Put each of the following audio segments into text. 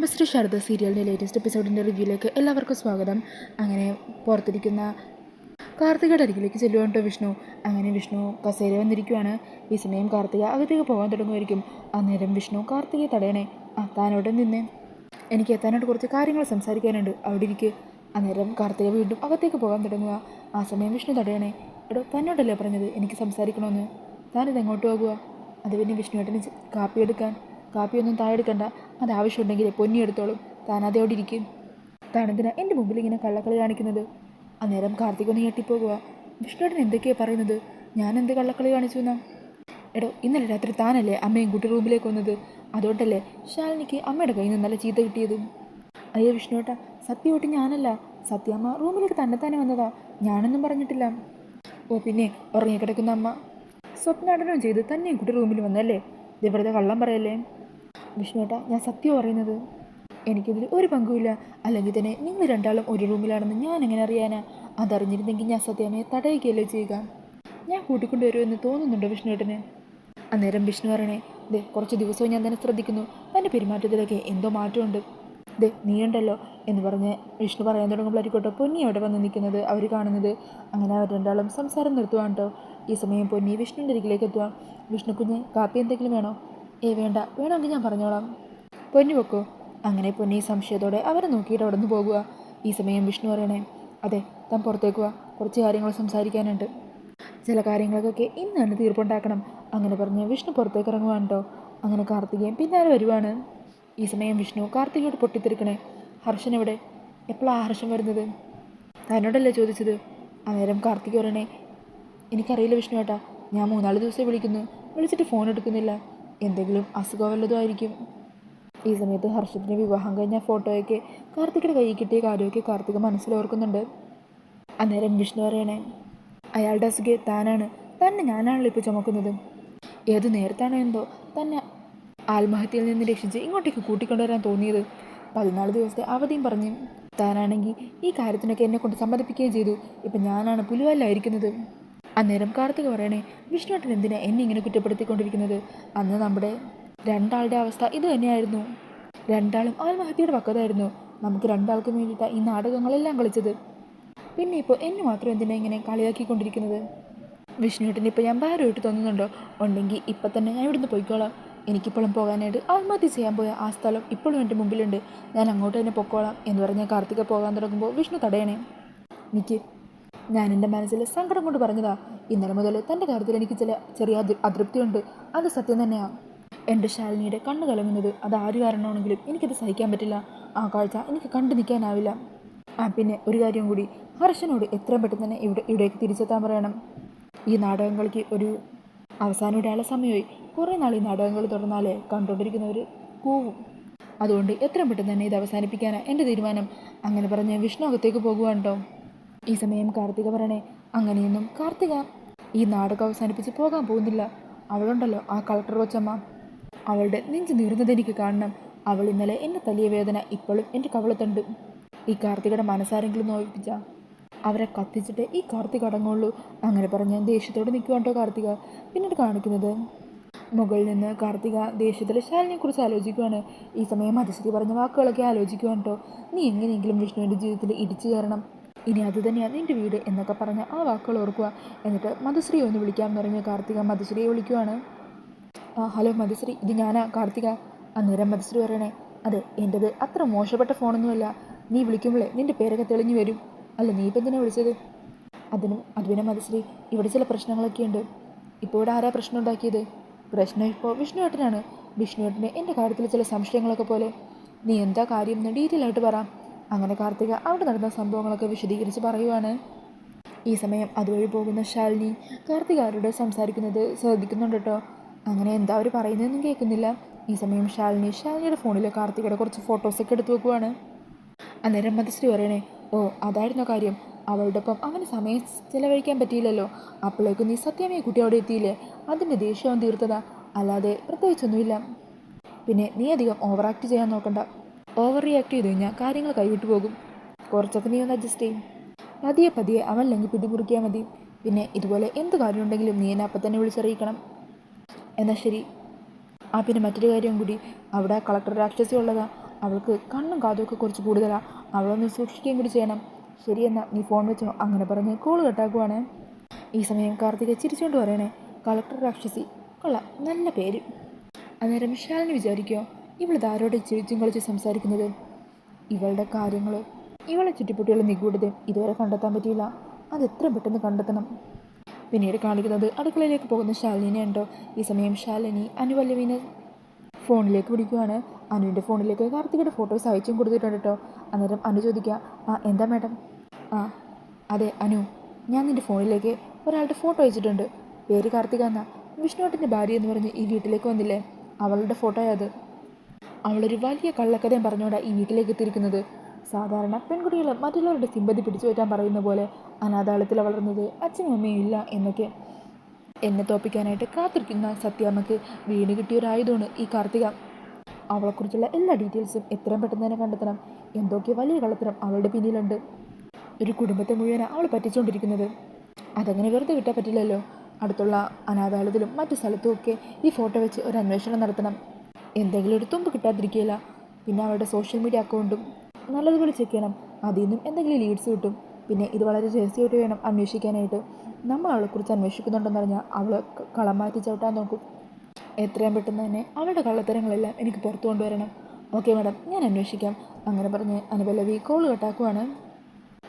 കുടുംബശ്രീ ശാരദ സീരിയലിന്റെ ലേറ്റസ്റ്റ് എപ്പിസോഡിന്റെ റിവ്യൂയിലേക്ക് എല്ലാവർക്കും സ്വാഗതം. അങ്ങനെ പുറത്തിരിക്കുന്ന കാർത്തികയുടെ അരികിലേക്ക് ചെല്ലുവാണ് കേട്ടോ വിഷ്ണു. അങ്ങനെ വിഷ്ണു കസേര വന്നിരിക്കുവാണ്. ഈ സമയം കാർത്തിക അകത്തേക്ക് പോകാൻ തുടങ്ങുമായിരിക്കും. അന്നേരം വിഷ്ണു കാർത്തികയെ തടയണേ. ആ താനോടെ നിന്നേ എനിക്ക് എത്താനായിട്ട് കുറച്ച് കാര്യങ്ങൾ സംസാരിക്കാനുണ്ട്. അവിടെ ഇരിക്ക്. അന്നേരം കാർത്തിക വീണ്ടും അകത്തേക്ക് പോകാൻ തുടങ്ങുക. ആ സമയം വിഷ്ണു തടയണേ. എടോ തന്നോടല്ലേ പറഞ്ഞത്? എനിക്ക് സംസാരിക്കണമെന്ന് താനിത് എങ്ങോട്ട് പോകുക അത് പിന്നെ വിഷ്ണുവേട്ടന് കാപ്പി എടുക്കാൻ. കാപ്പിയൊന്നും താഴെ എടുക്കണ്ട. അത് ആവശ്യമുണ്ടെങ്കിൽ പൊന്നി എടുത്തോളും. താൻ അതോടെ ഇരിക്കും. താനെന്തിനാ എന്റെ മുമ്പിൽ ഇങ്ങനെ കള്ളക്കളി കാണിക്കുന്നത്? അന്നേരം കാർത്തിക് ഒന്ന് ഞെട്ടിപ്പോകുക വിഷ്ണുവേട്ടൻ എന്തൊക്കെയാണ് പറയുന്നത്? ഞാൻ എന്ത് കള്ളക്കളി കാണിച്ചു എന്നാ എടോ ഇന്നലെ രാത്രി താനല്ലേ അമ്മയും കുട്ടി റൂമിലേക്ക് വന്നത്? അതുകൊണ്ടല്ലേ ശാലിനിക്ക് അമ്മയുടെ കയ്യിൽ നിന്ന് നല്ല ചീത്ത കിട്ടിയത്? അയ്യോ വിഷ്ണുവേട്ട സത്യമായിട്ട് ഞാനല്ല. സത്യമ്മ റൂമിലേക്ക് തന്നെ തന്നെ വന്നതാ. ഞാനൊന്നും പറഞ്ഞിട്ടില്ല. ഓ പിന്നെ ഉറങ്ങിക്കിടക്കുന്ന അമ്മ. സ്വപ്നാടനം ചെയ്ത് തന്നെയും കുട്ടി റൂമിൽ വന്നല്ലേ വെറുതെ കള്ളം പറയല്ലേ? വിഷ്ണുവേട്ട ഞാൻ സത്യം പറയുന്നത് എനിക്കിതിൽ ഒരു പങ്കുമില്ല. അല്ലെങ്കിൽ തന്നെ നിങ്ങൾ രണ്ടാളും ഒരു റൂമിലാണെന്ന് ഞാൻ എങ്ങനെ അറിയാനാ? അതറിഞ്ഞിരുന്നെങ്കിൽ ഞാൻ സത്യമേ തടയുകയല്ലേ ചെയ്യുക. ഞാൻ കൂട്ടിക്കൊണ്ടുവരുമെന്ന് തോന്നുന്നുണ്ടോ വിഷ്ണുവേട്ടന്? അന്നേരം വിഷ്ണു പറയണേ ദേ കുറച്ച് ദിവസവും ഞാൻ തന്നെ ശ്രദ്ധിക്കുന്നു. തന്റെ പെരുമാറ്റത്തിലൊക്കെ എന്തോ മാറ്റമുണ്ട്. ദേ നീയുണ്ടല്ലോ എന്ന് പറഞ്ഞ് വിഷ്ണു പറയാൻ തുടങ്ങുമ്പോഴായിരിക്കോട്ടെ പൊന്നി അവിടെ വന്ന് നിൽക്കുന്നത് അവർ കാണുന്നത്. അങ്ങനെ അവർ രണ്ടാളും സംസാരം നിർത്തുവാണ് കേട്ടോ. ഈ സമയം പൊന്നി വിഷ്ണുവിന്റെ അരികിലേക്ക് എത്തുക വിഷ്ണു കുഞ്ഞ് കാപ്പി എന്തെങ്കിലും വേണോ? ഏ വേണ്ട. വേണമെങ്കിൽ ഞാൻ പറഞ്ഞോളാം. പൊന്നു വെക്കോ അങ്ങനെ പൊന്നി സംശയത്തോടെ അവരെ നോക്കിയിട്ട് അവിടെ നിന്ന് പോകുക ഈ സമയം വിഷ്ണു പറയണേ അതെ താൻ പുറത്തേക്ക് വാ. കുറച്ച് കാര്യങ്ങൾ സംസാരിക്കാനുണ്ട്. ചില കാര്യങ്ങൾക്കൊക്കെ ഇന്ന് തന്നെ തീർപ്പുണ്ടാക്കണം. അങ്ങനെ പറഞ്ഞ് വിഷ്ണു പുറത്തേക്ക് ഇറങ്ങുവാണ് കേട്ടോ അങ്ങനെ കാർത്തികയും പിന്നാലെ വരുവാണ്. ഈ സമയം വിഷ്ണു കാർത്തികയോട് പൊട്ടിത്തെറിക്കണേ. ഹർഷൻ എവിടെ? എപ്പോഴാണ് ഹർഷൻ വരുന്നത്? തന്നോടല്ലേ ചോദിച്ചത്. അന്നേരം കാർത്തിക് പറയണേ എനിക്കറിയില്ല വിഷ്ണു ഏട്ടാ. ഞാൻ മൂന്നാൽ ദിവസമേ വിളിക്കുന്നു. വിളിച്ചിട്ട് ഫോൺ എടുക്കുന്നില്ല. എന്തെങ്കിലും അസുഖം വല്ലതും ആയിരിക്കും ഈ സമയത്ത് ഹർഷത്തിന്റെ വിവാഹം കഴിഞ്ഞ ഫോട്ടോയൊക്കെ കാർത്തികയുടെ കയ്യിൽ കിട്ടിയ കാര്യമൊക്കെ കാർത്തിക മനസ്സിലോർക്കുന്നുണ്ട് അന്നേരം വിഷ്ണു പറയണേ അയാളുടെ അസുഖം താനാണ്. തന്നെ ഞാനാണല്ലോ ഇപ്പോൾ ചുമക്കുന്നത്. ഏത് നേരത്താണോ എന്തോ തന്നെ ആത്മഹത്യയിൽ നിന്ന് രക്ഷിച്ച് ഇങ്ങോട്ടേക്ക് കൂട്ടിക്കൊണ്ടുവരാൻ തോന്നിയത്. പതിനാല് ദിവസത്തെ അവധിയും പറഞ്ഞ് താനാണെങ്കിൽ ഈ കാര്യത്തിനൊക്കെ എന്നെ കൊണ്ട് സമ്മതിപ്പിക്കുകയും ചെയ്തു. ഇപ്പം ഞാനാണ് പുലുവല്ലായിരിക്കുന്നത്. അന്നേരം കാർത്തിക പറയണേ വിഷ്ണുട്ടൻ എന്തിനാ എന്നെ ഇങ്ങനെ കുറ്റപ്പെടുത്തിക്കൊണ്ടിരിക്കുന്നത്? അന്ന് നമ്മുടെ രണ്ടാളുടെ അവസ്ഥ ഇത് തന്നെയായിരുന്നു. രണ്ടാളും ആത്മഹത്യയുടെ പക്കതായിരുന്നു നമുക്ക് രണ്ടാൾക്കും വേണ്ടിയിട്ടാണ് ഈ നാടകങ്ങളെല്ലാം കളിച്ചത്. പിന്നെ ഇപ്പോൾ എന്നെ മാത്രം എന്തിനാ ഇങ്ങനെ കളിയാക്കിക്കൊണ്ടിരിക്കുന്നത്? വിഷ്ണുട്ടൻ ഇപ്പോൾ ഞാൻ ഭാരമായിട്ട് തോന്നുന്നുണ്ടോ? ഉണ്ടെങ്കിൽ ഇപ്പം തന്നെ ഞാൻ ഇവിടുന്ന് പോയിക്കോളാം. എനിക്കിപ്പോഴും പോകാനായിട്ട് ആത്മഹത്യ ചെയ്യാൻ പോയ ആ സ്ഥലം ഇപ്പോഴും എന്റെ മുമ്പിലുണ്ട്. ഞാൻ അങ്ങോട്ട് തന്നെ പൊക്കോളാം എന്ന് പറഞ്ഞാൽ കാർത്തിക പോകാൻ തുടങ്ങുമ്പോൾ വിഷ്ണു തടയണേ. നിക്ക് ഞാൻ എന്റെ മനസ്സിൽ സങ്കടം കൊണ്ട് പറഞ്ഞതാ ഇന്നലെ മുതൽ തന്റെ കാര്യത്തിൽ എനിക്ക് ചില ചെറിയ അതി അതൃപ്തിയുണ്ട്. അത് സത്യം തന്നെയാണ് എന്റെ ശാലിനിയുടെ കണ്ണ് കലങ്ങുന്നത് അത് ആര് കാരണമാണെങ്കിലും എനിക്കത് സഹിക്കാൻ പറ്റില്ല. ആ കാഴ്ച എനിക്ക് കണ്ടു നിൽക്കാനാവില്ല. ആ പിന്നെ ഒരു കാര്യം കൂടി. ഹർഷനോട് എത്രയും പെട്ടെന്ന് തന്നെ ഇവിടെ ഇവിടേക്ക് തിരിച്ചെത്താൻ പറയണം. ഈ നാടകങ്ങൾക്ക് ഒരു അവസാനം ഇടാനുള്ള സമയമായി. കുറേ നാൾ ഈ നാടകങ്ങൾ തുടർന്നാലേ കണ്ടുകൊണ്ടിരിക്കുന്നവർ കൂവും. അതുകൊണ്ട് എത്രയും പെട്ടെന്ന് തന്നെ ഇത് അവസാനിപ്പിക്കാനാണ് എന്റെ തീരുമാനം. അങ്ങനെ പറഞ്ഞ് വിഷ്ണു അകത്തേക്ക് കേട്ടോ ഈ സമയം കാർത്തിക പറയണേ അങ്ങനെയൊന്നും കാർത്തിക ഈ നാടകം അവസാനിപ്പിച്ച് പോകാൻ പോകുന്നില്ല. അവളുണ്ടല്ലോ ആ കളക്ടർ കൊച്ചമ്മ. അവളുടെ നെഞ്ചു നീറുന്നത് എനിക്ക് കാണണം. അവൾ ഇന്നലെ എന്നെ തല്ലിയ വേദന ഇപ്പോഴും എന്റെ കവളത്തുണ്ട്. ഈ കാർത്തികയുടെ മനസ്സാരെങ്കിലും നോവിപ്പിച്ച അവരെ കത്തിച്ചിട്ട് ഈ കാർത്തിക അടങ്ങുള്ളൂ. അങ്ങനെ പറഞ്ഞ് ദേഷ്യത്തോടെ നിൽക്കുവാണ്ടോ കാർത്തിക. പിന്നീട് കാണിക്കുന്നത്. മുകളിൽ നിന്ന് കാർത്തിക ദേഷ്യത്തിൽ ശാലിനെക്കുറിച്ച് ആലോചിക്കുവാണ്. ഈ സമയം അതിശ്രീ പറഞ്ഞ വാക്കുകളൊക്കെ ആലോചിക്കുവാണ് കേട്ടോ നീ എങ്ങനെയെങ്കിലും വിഷ്ണുവിന്റെ ജീവിതത്തിൽ ഇടിച്ചു കയറണം. ഇനി അത് തന്നെയാണ് നിന്റെ വീട് എന്നൊക്കെ പറഞ്ഞ് ആ വാക്കുകൾ ഓർക്കുക. എന്നിട്ട് മധുശ്രീ ഒന്ന് വിളിക്കാമെന്ന് പറഞ്ഞ് കാർത്തിക മധുശ്രീയെ വിളിക്കുവാണ്. ആ ഹലോ മധുശ്രീ ഇത് ഞാനാ കാർത്തിക. അന്നേരം മധുശ്രീ പറയണേ അതെ എന്റെത് അത്ര മോശപ്പെട്ട ഫോണൊന്നുമല്ല. നീ വിളിക്കുമ്പോഴേ നിന്റെ പേരൊക്കെ തെളിഞ്ഞു വരും. അല്ല നീ ഇപ്പം തന്നെ വിളിച്ചത്? അതിനും അത് പിന്നെ മധുശ്രീ ഇവിടെ ചില പ്രശ്നങ്ങളൊക്കെ ഉണ്ട്. ഇപ്പോൾ ഇവിടെ ആരാ പ്രശ്നം ഉണ്ടാക്കിയത്? പ്രശ്നം ഇപ്പോൾ വിഷ്ണുവേട്ടനാണ്. വിഷ്ണുവേട്ടന് എന്റെ കാര്യത്തിൽ ചില സംശയങ്ങളൊക്കെ പോലെ. നീ എന്താ കാര്യം എന്ന് ഡീറ്റെയിൽ ആയിട്ട് പറ. അങ്ങനെ കാർത്തിക അവിടെ നടന്ന സംഭവങ്ങളൊക്കെ വിശദീകരിച്ച് പറയുവാണ്. ഈ സമയം അതുവഴി പോകുന്ന ശാലിനി കാർത്തിക ആരോട് സംസാരിക്കുന്നത് ശ്രദ്ധിക്കുന്നുണ്ട് കേട്ടോ. അങ്ങനെ എന്താ അവർ പറയുന്നതെന്നും കേൾക്കുന്നില്ല. ഈ സമയം ശാലിനി ശാലിനിയുടെ ഫോണിൽ കാർത്തികയുടെ കുറച്ച് ഫോട്ടോസൊക്കെ എടുത്തു വെക്കുവാണ്. അന്നേരം മധുശ്രീ പറയണേ ഓ അതായിരുന്നു കാര്യം? അവളുടെ ഒപ്പം അവന് സമയം ചിലവഴിക്കാൻ പറ്റിയില്ലല്ലോ. അപ്പോഴേക്കും നീ സത്യമേ കുട്ടി അവിടെ എത്തിയില്ലേ? അതിന്റെ ദേഷ്യം തീർത്തതാ. അല്ലാതെ പ്രത്യേകിച്ചൊന്നുമില്ല. പിന്നെ നീ അധികം ഓവർ ആക്ട് ചെയ്യാൻ നോക്കണ്ട. ഓവർ റിയാക്ട് ചെയ്ത് കഴിഞ്ഞാൽ കാര്യങ്ങൾ കൈവിട്ടു പോകും. കുറച്ചൊക്കെ നീ ഒന്ന് അഡ്ജസ്റ്റ് ചെയ്യും. പതിയെ പതിയെ അവൻ അല്ലെങ്കിൽ പിടിമുറുക്കിയാൽ മതി. പിന്നെ ഇതുപോലെ എന്ത് കാര്യമുണ്ടെങ്കിലും നീ എന്നെ അപ്പം തന്നെ വിളിച്ചറിയിക്കണം. എന്നാൽ ശരി. ആ പിന്നെ മറ്റൊരു കാര്യം കൂടി. അവിടെ കളക്ടർ രാക്ഷസി ഉള്ളതാ. അവൾക്ക് കണ്ണും കാതും ഒക്കെ കുറച്ച് കൂടുതലാണ് അവളൊന്ന് സൂക്ഷിക്കുകയും കൂടി ചെയ്യണം. ശരിയെന്നാ നീ ഫോൺ വെച്ചോ. അങ്ങനെ പറഞ്ഞ് കോൾ കട്ടാക്കുവാണ് ഈ സമയം കാർത്തിക ചിരിച്ചുകൊണ്ട് പറയണേ കളക്ടർ രാക്ഷസി കൊള്ളാം. നല്ല പേര്. അന്നേരം ശാലിനി വിചാരിക്കോ ഇവളിത് ആരോട് ചിരിച്ചും കളിച്ച് സംസാരിക്കുന്നത്? ഇവളുടെ കാര്യങ്ങൾ ഇവളെ ചുറ്റിപ്പുട്ടിയുള്ള നിഗൂഢത ഇതുവരെ കണ്ടെത്താൻ പറ്റിയില്ല. അത് എത്ര പെട്ടെന്ന് കണ്ടെത്തണം? പിന്നീട് കാണിക്കുന്നത് അടുക്കളയിലേക്ക് പോകുന്ന ശാലിനിയെ ഉണ്ടോ ഈ സമയം ശാലിനി അനുവല്ലവിനെ ഫോണിലേക്ക് വിളിക്കുകയാണ് അനുവിന്റെ ഫോണിലേക്ക് കാർത്തികയുടെ ഫോട്ടോസ് അയച്ചും കൊടുത്തിട്ടുണ്ട് കേട്ടോ. അന്നേരം അനു ചോദിക്കുക ആ എന്താ മാഡം? ആ അതെ അനു. ഞാൻ നിന്റെ ഫോണിലേക്ക് ഒരാളുടെ ഫോട്ടോ അയച്ചിട്ടുണ്ട്. പേര് കാർത്തിക എന്നാ. വിഷ്ണുവട്ടിന്റെ ഭാര്യ എന്ന് പറഞ്ഞ് ഈ വീട്ടിലേക്ക് വന്നില്ലേ? അവളുടെ ഫോട്ടോയാ അത്. അവളൊരു വലിയ കള്ളക്കഥയും പറഞ്ഞുകൊണ്ടാണ് ഈ വീട്ടിലേക്ക് എത്തിയിരിക്കുന്നത്. സാധാരണ പെൺകുട്ടികൾ മറ്റുള്ളവരുടെ സിമ്പതി പിടിച്ചു പറ്റാൻ പറയുന്ന പോലെ അനാഥാളത്തിൽ വളർന്നത് അച്ഛനും അമ്മയും ഇല്ല എന്നൊക്കെ. എന്നെ തോപ്പിക്കാനായിട്ട് കാത്തിരിക്കുന്ന സത്യാമ്മക്ക് വീട് കിട്ടിയൊരായതുകൊണ്ട് ഈ കാർത്തിക. അവളെക്കുറിച്ചുള്ള എല്ലാ ഡീറ്റെയിൽസും എത്രയും പെട്ടെന്ന് തന്നെ കണ്ടെത്തണം. എന്തൊക്കെ വലിയ കള്ളത്തരം അവളുടെ പിന്നിലുണ്ട്. ഒരു കുടുംബത്തെ മുഴുവൻ അവൾ പറ്റിച്ചുകൊണ്ടിരിക്കുന്നത് അതങ്ങനെ വെറുതെ വിട്ടാൽ പറ്റില്ലല്ലോ. അടുത്തുള്ള അനാഥാലയത്തിലും മറ്റു സ്ഥലത്തുമൊക്കെ ഈ ഫോട്ടോ വെച്ച് ഒരു അന്വേഷണം നടത്തണം. എന്തെങ്കിലും ഒരു തുമ്പ് കിട്ടാതിരിക്കുകയില്ല. പിന്നെ അവരുടെ സോഷ്യൽ മീഡിയ അക്കൗണ്ടും നല്ലതുപോലെ ചെക്ക് ചെയ്യണം. അതിൽ നിന്നും എന്തെങ്കിലും ലീഡ്സ് കിട്ടും. പിന്നെ ഇത് വളരെ രഹസ്യമായിട്ട് വേണം അന്വേഷിക്കാനായിട്ട്. നമ്മൾ അവളെക്കുറിച്ച് അന്വേഷിക്കുന്നുണ്ടെന്നറിഞ്ഞാൽ അവൾ കളം മാറ്റി ചവിട്ടാൻ നോക്കും. എത്രയും പെട്ടെന്ന് തന്നെ അവളുടെ കള്ളത്തരങ്ങളെല്ലാം എനിക്ക് പുറത്തു കൊണ്ടുവരണം. ഓക്കെ മാഡം ഞാൻ അന്വേഷിക്കാം. അങ്ങനെ പറഞ്ഞ് അനുപല്ലവി കോൾ കട്ടാക്കുവാണ്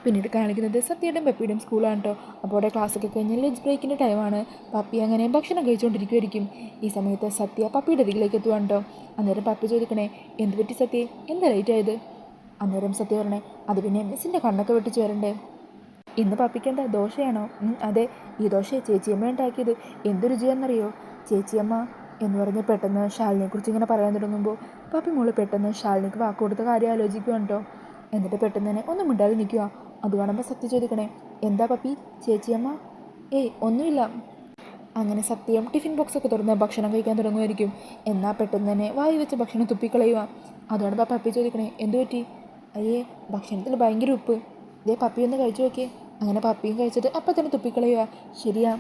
പിന്നീട് കാണിക്കുന്നത് സത്യയുടെയും പപ്പിയുടെയും സ്കൂളാണ് കേട്ടോ അപ്പോൾ അവിടെ ക്ലാസ്സൊക്കെ കഴിഞ്ഞ് ലഞ്ച് ബ്രേക്കിന്റെ ടൈമാണ് പപ്പി അങ്ങനെ ഭക്ഷണം കഴിച്ചുകൊണ്ടിരിക്കുമായിരിക്കും ഈ സമയത്ത് സത്യ പപ്പിയുടെ അരികിലേക്ക് എത്തുവാണ് കേട്ടോ അന്നേരം പപ്പി ചോദിക്കണേ എന്ത് പറ്റി സത്യ? എന്താ ലേറ്റ് ആയത്? അന്നേരം സത്യ പറഞ്ഞേ അത് പിന്നെ മിസ്സിന്റെ കണ്ണൊക്കെ വെട്ടിച്ച് വരണ്ടേ? ഇന്ന് പപ്പിക്ക് എന്താ ദോശയാണോ? അതെ ഈ ദോശ ചേച്ചിയമ്മ ഉണ്ടാക്കിയത്. എന്ത് രുചിയാണെന്നറിയോ ചേച്ചിയമ്മ എന്ന് പറഞ്ഞ് പെട്ടെന്ന് ഷാലിനെക്കുറിച്ച് ഇങ്ങനെ പറയാൻ തുടങ്ങുമ്പോൾ പപ്പി മോൾ പെട്ടെന്ന് ഷാലിനിക്ക് വാക്ക് കൊടുത്ത കാര്യം ആലോചിക്കുകയാണ് കേട്ടോ എന്നിട്ട് പെട്ടെന്ന് തന്നെ ഒന്നും മിണ്ടാതെ നിൽക്കുക അത് സത്യം ചോദിക്കണേ എന്താ പപ്പി? ചേച്ചിയമ്മ? ഏയ് ഒന്നുമില്ല. അങ്ങനെ സത്യം ടിഫിൻ ബോക്സൊക്കെ തുറന്ന് ഭക്ഷണം കഴിക്കാൻ തുടങ്ങുമായിരിക്കും. എന്നാൽ പെട്ടെന്ന് തന്നെ വായി വെച്ച് ഭക്ഷണം തുപ്പിക്കളയുക. അതുകൊണ്ട് പപ്പി ചോദിക്കണേ എന്തു പറ്റി? അയ്യേ ഭക്ഷണത്തിൽ ഭയങ്കര ഉപ്പ്. ഇതേ പപ്പി ഒന്ന് കഴിച്ചു നോക്കിയേ. അങ്ങനെ പപ്പിയും കഴിച്ചിട്ട് അപ്പം തന്നെ തുപ്പിക്കളയുക. ശരിയാ.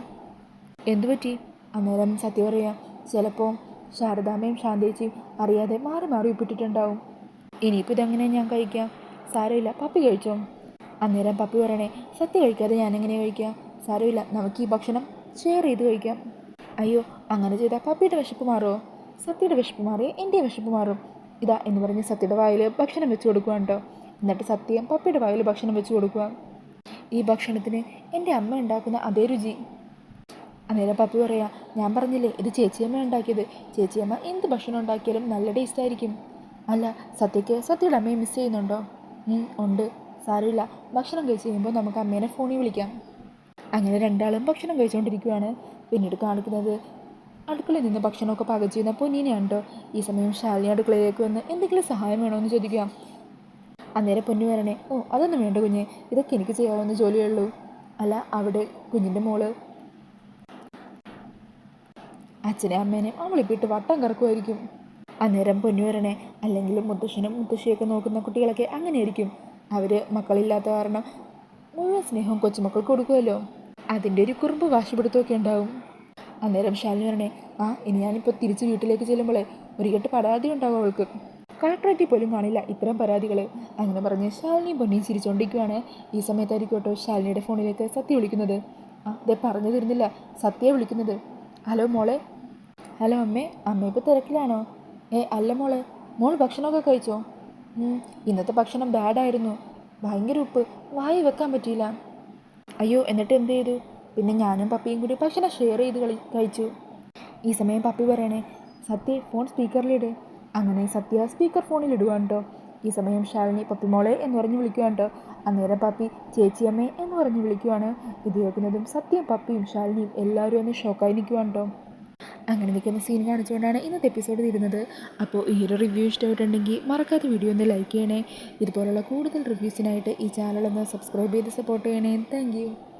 എന്തു പറ്റി? അന്നേരം സത്യം പറയാം ചിലപ്പോൾ ശാരദാമ്മയും ശാന്തേച്ചിയും അറിയാതെ മാറി മാറി ഉപ്പിട്ടിട്ടുണ്ടാവും. ഇനിയിപ്പോൾ ഇതെങ്ങനെ ഞാൻ കഴിക്കാം സാരമില്ല പപ്പി കഴിച്ചോ. അന്നേരം പപ്പി പറയണേ സത്യ കഴിക്കാതെ ഞാൻ എങ്ങനെ കഴിക്കാം? സാരമില്ല നമുക്ക് ഈ ഭക്ഷണം ഷെയർ ചെയ്ത് കഴിക്കാം. അയ്യോ അങ്ങനെ ചെയ്താൽ പപ്പിയുടെ വിശപ്പ് മാറുമോ സത്യയുടെ വിശപ്പ് മാറി എന്റെ വിശപ്പ് മാറും. ഇതാ എന്ന് പറഞ്ഞ് സത്യയുടെ വായിൽ ഭക്ഷണം വെച്ച് കൊടുക്കുക കേട്ടോ എന്നിട്ട് സത്യം പപ്പിയുടെ വായിൽ ഭക്ഷണം വെച്ച് കൊടുക്കുക ഈ ഭക്ഷണത്തിന് എന്റെ അമ്മ ഉണ്ടാക്കുന്ന അതേ രുചി. അന്നേരം പപ്പി പറയാ ഞാൻ പറഞ്ഞില്ലേ ഇത് ചേച്ചിയമ്മ ഉണ്ടാക്കിയത്. ചേച്ചിയമ്മ എന്ത് ഭക്ഷണം ഉണ്ടാക്കിയാലും നല്ല ടേസ്റ്റ് ആയിരിക്കും. അല്ല സത്യക്ക് സത്യയുടെ അമ്മയെ മിസ് ചെയ്യുന്നുണ്ടോ? ഉണ്ട്. സാരമില്ല. ഭക്ഷണം കഴിച്ച് കഴിയുമ്പോൾ നമുക്ക് അമ്മേനെ ഫോണിൽ വിളിക്കാം. അങ്ങനെ രണ്ടാളും ഭക്ഷണം കഴിച്ചുകൊണ്ടിരിക്കുകയാണ് പിന്നീട് കാണിക്കുന്നത് അടുക്കളയിൽ നിന്ന് ഭക്ഷണമൊക്കെ പാകം ചെയ്യുന്ന പൊന്നീനെയാണ് കേട്ടോ ഈ സമയം ശാലിനി അടുക്കളയിലേക്ക് വന്ന് എന്തെങ്കിലും സഹായം വേണോ എന്ന് ചോദിക്കാം. അന്നേരം പൊന്നു വരണേ ഓ അതൊന്നും വേണ്ട കുഞ്ഞ് ഇതൊക്കെ എനിക്ക് ചെയ്യാവുന്ന ജോലിയേ ഉള്ളൂ. അല്ല അവിടെ കുഞ്ഞിന്റെ മോൾ. അച്ഛനെ അമ്മേനെയും അവളിപ്പിട്ട് വട്ടം കറക്കുമായിരിക്കും. അന്നേരം പൊന്നു വരണേ അല്ലെങ്കിൽ മുത്തശ്ശനും മുത്തശ്ശിയൊക്കെ നോക്കുന്ന കുട്ടികളൊക്കെ അങ്ങനെയായിരിക്കും. അവർ മക്കളില്ലാത്ത കാരണം മുഴുവൻ സ്നേഹവും കൊച്ചുമക്കൾക്ക് കൊടുക്കുമല്ലോ. അതിന്റെ ഒരു കുറുമ്പ് വാശിപിടുത്തമൊക്കെ ഉണ്ടാവും. അന്നേരം ശാലിനി പറഞ്ഞേ ആ ഇനി ഞാനിപ്പോൾ തിരിച്ച് വീട്ടിലേക്ക് ചെല്ലുമ്പോഴേ ഒരു കെട്ട് പരാതി ഉണ്ടാവും അവൾക്ക്. കളക്ടറേറ്റിൽ പോലും കാണില്ല ഇത്തരം പരാതികൾ അങ്ങനെ പറഞ്ഞ് ശാലിനിയും പൊന്നിയും ചിരിച്ചുകൊണ്ടിരിക്കുകയാണ് ഈ സമയത്തായിരിക്കും കേട്ടോ ശാലിനിയുടെ ഫോണിലേക്ക് സത്യ വിളിക്കുന്നത്. ആ ഇതേ പറഞ്ഞു തരുന്നില്ല. സത്യ വിളിക്കുന്നത്. ഹലോ മോളെ. ഹലോ അമ്മേ അമ്മ ഇപ്പോൾ തിരക്കിലാണോ? ഏ അല്ല മോളെ. മോൾ ഭക്ഷണമൊക്കെ കഴിച്ചോ? ഇന്നത്തെ ഭക്ഷണം ബാഡായിരുന്നു ഭയങ്കര ഉപ്പ്. വായി വെക്കാൻ പറ്റിയില്ല. അയ്യോ എന്നിട്ട് എന്ത് ചെയ്തു? പിന്നെ ഞാനും പപ്പിയും കൂടി ഭക്ഷണം ഷെയർ ചെയ്ത് കളി കഴിച്ചു. ഈ സമയം പപ്പി പറയണേ സത്യ ഫോൺ സ്പീക്കറിലിട് അങ്ങനെ സത്യ സ്പീക്കർ ഫോണിൽ ഇടുവാണ് ഈ സമയം ശാലിനി പപ്പി മോളെ എന്ന് പറഞ്ഞ് വിളിക്കുകയാണ് കേട്ടോ അന്നേരം പപ്പി ചേച്ചിയമ്മേ എന്ന് പറഞ്ഞ് വിളിക്കുവാണ്. ഇത് കേൾക്കുന്നതും സത്യം പപ്പിയും ശാലിനിയും എല്ലാവരും ഒന്ന് ഷോക്കായി നിൽക്കുവാണ് കേട്ടോ അങ്ങനെ നിൽക്കുന്ന സീൻ കാണിച്ചുകൊണ്ടാണ് ഇന്നത്തെ എപ്പിസോഡ് തീരുന്നത് അപ്പോൾ ഈ ഒരു റിവ്യൂ ഇഷ്ടമായിട്ടുണ്ടെങ്കിൽ മറക്കാത്ത വീഡിയോ ഒന്ന് ലൈക്ക് ചെയ്യണേ. ഇതുപോലുള്ള കൂടുതൽ റിവ്യൂസിനായിട്ട് ഈ ചാനൽ ഒന്ന് സബ്സ്ക്രൈബ് ചെയ്ത് സപ്പോർട്ട് ചെയ്യണേ. താങ്ക്